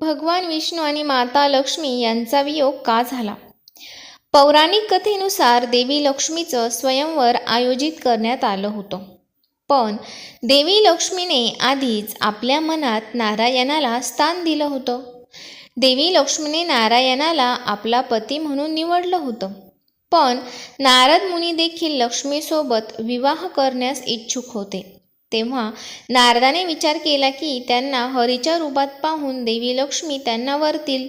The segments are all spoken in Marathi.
भगवान विष्णू आणि माता लक्ष्मी यांचा वियोग का झाला? पौराणिक कथेनुसार देवी लक्ष्मीचं स्वयंवर आयोजित करण्यात आलं होतं. पण देवी लक्ष्मीने आधीच आपल्या मनात नारायणाला स्थान दिलं होतं. देवी लक्ष्मीने नारायणाला आपला पती म्हणून निवडलं होतं. पण नारद मुनी देखील लक्ष्मीसोबत विवाह करण्यास इच्छुक होते. तेव्हा नारदाने विचार केला की त्यांना हरीच्या रूपात पाहून देवी लक्ष्मी त्यांना वरतील.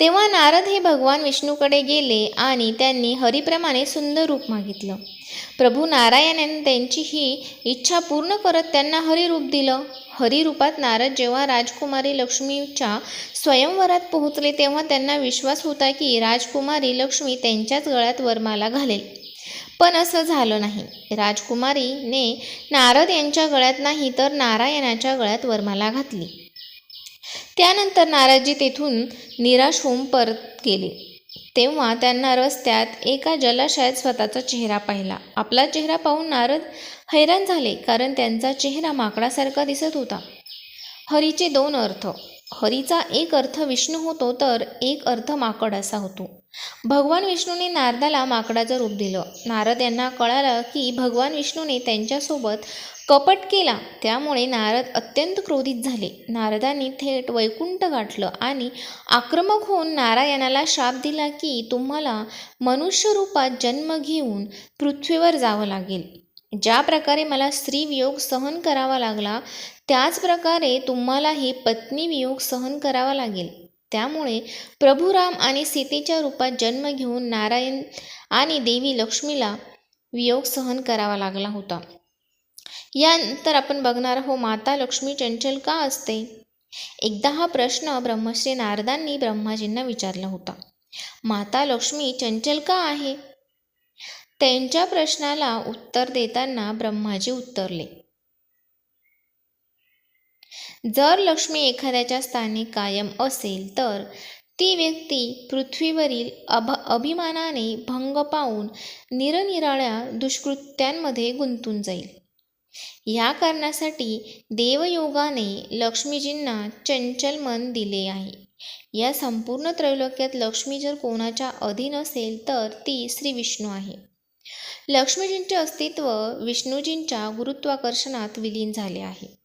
तेव्हा नारद हे भगवान विष्णूकडे गेले आणि त्यांनी हरीप्रमाणे सुंदर रूप मागितलं. प्रभू नारायणाने त्यांची ही इच्छा पूर्ण करत त्यांना हरिरूप दिलं. हरिरूपात नारद जेव्हा राजकुमारी लक्ष्मीच्या स्वयंवरात पोहोचले तेव्हा त्यांना विश्वास होता की राजकुमारी लक्ष्मी त्यांच्याच गळ्यात वरमाला घालेल. पण असं झालं नाही. राजकुमारीने नारद यांच्या गळ्यात नाही तर नारायणाच्या गळ्यात वरमाला घातली. त्यानंतर नाराजी तेथून निराश होऊन परत गेले. तेव्हा त्यांना रस्त्यात एका जलाशयात स्वतःचा चेहरा पाहिला. आपला चेहरा पाहून नारद हैराण झाले कारण त्यांचा चेहरा माकडासारखा दिसत होता. हरीचे दोन अर्थ. हरीचा एक अर्थ विष्णू होतो तर एक अर्थ माकड असा होतो. भगवान विष्णूने नारदाला माकडाचं रूप दिलं. नारद यांना कळालं की भगवान विष्णूने त्यांच्यासोबत कपट केला. त्यामुळे नारद अत्यंत क्रोधित झाले. नारदांनी थेट वैकुंठ गाठलं आणि आक्रमक होऊन नारायणाला शाप दिला की तुम्हाला मनुष्य रूपात जन्म घेऊन पृथ्वीवर जावं लागेल. ज्या प्रकारे मला स्त्रीवियोग सहन करावा लागला त्याच प्रकारे तुम्हालाही पत्नी वियोग सहन करावा लागेल. त्यामुळे प्रभू राम आणि सीतेच्या रूपात जन्म घेऊन नारायण आणि देवी लक्ष्मीला वियोग सहन करावा लागला होता. यानंतर आपण बघणार हो माता लक्ष्मी चंचल का असते? एकदा हा प्रश्न ब्रह्मश्री नारदांनी ब्रह्माजींना विचारला होता. माता लक्ष्मी चंचल का आहे? त्यांच्या प्रश्नाला उत्तर देताना ब्रह्माजी उत्तरले. जर लक्ष्मी एखाद्याच्या स्थानी कायम असेल तर ती व्यक्ती पृथ्वीवरील अभ अभिमानाने भंग पावून निरनिराळ्या दुष्कृत्यांमध्ये गुंतून जाईल. या कारणासाठी देवयोगाने लक्ष्मीजींना चंचल मन दिले आहे. या संपूर्ण त्रैलोक्यात लक्ष्मी जर कोणाच्या अधीन असेल तर ती श्री विष्णू आहे. लक्ष्मीजींचे अस्तित्व विष्णूजींच्या गुरुत्वाकर्षणात विलीन झाले आहे.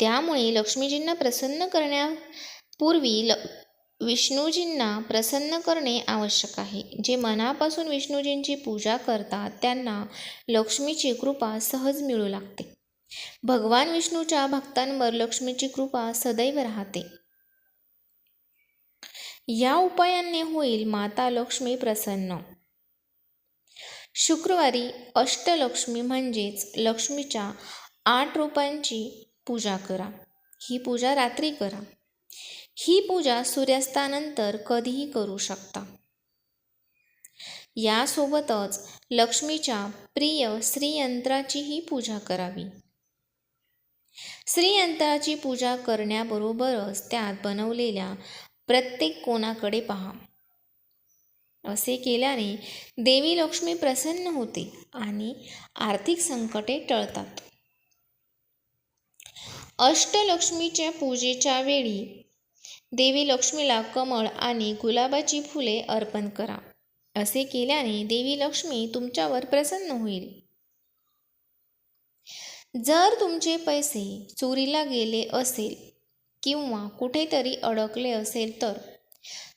त्यामुळे लक्ष्मीजींना प्रसन्न करण्यापूर्वी ल विष्णूजींना प्रसन्न करणे आवश्यक आहे. जे मनापासून विष्णूजींची पूजा करतात त्यांना लक्ष्मीची कृपा सहज मिळू लागते. भगवान विष्णूच्या भक्तांवर लक्ष्मीची कृपा सदैव राहते. या उपायांनी होईल माता लक्ष्मी प्रसन्न. शुक्रवारी अष्टलक्ष्मी म्हणजेच लक्ष्मीच्या आठ रूपांची पूजा करा. ही पूजा रात्री करा. ही पूजा सूर्यास्तानंतर कधीही करू शकता. यासोबतच लक्ष्मीच्या प्रिय श्रीयंत्राचीही पूजा करावी. श्रीयंत्राची पूजा करण्याबरोबरच त्यात बनवलेल्या प्रत्येक कोणाकडे पहा. असे केल्याने देवी लक्ष्मी प्रसन्न होते आणि आर्थिक संकटे टळतात. अष्टलक्ष्मीच्या पूजेच्या वेळी देवी लक्ष्मीला कमळ आणि गुलाबाची फुले अर्पण करा. असे केल्याने देवी लक्ष्मी तुमच्यावर प्रसन्न होईल. जर तुमचे पैसे चोरीला गेले असेल किंवा कुठेतरी अडकले असेल तर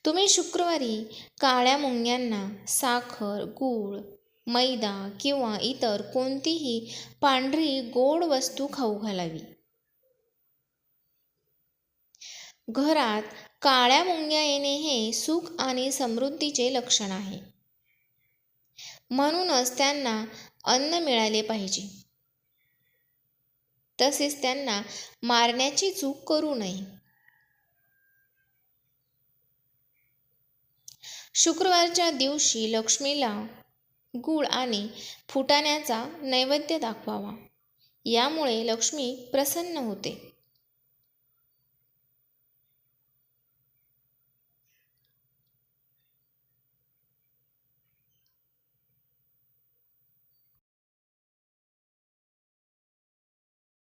तुम्ही शुक्रवारी काळ्या मुंग्यांना साखर गूळ मैदा किंवा इतर कोणतीही पांढरी गोड वस्तू खाऊ घालावी. घरात काळ्या मुंग्या येणे हे सुख आणि समृद्धीचे लक्षण आहे. म्हणूनच त्यांना अन्न मिळाले पाहिजे. तसेच त्यांना मारण्याची चूक करू नये. शुक्रवारच्या दिवशी लक्ष्मीला गूळ आणि फुटाण्याचा नैवेद्य दाखवावा. यामुळे लक्ष्मी प्रसन्न होते.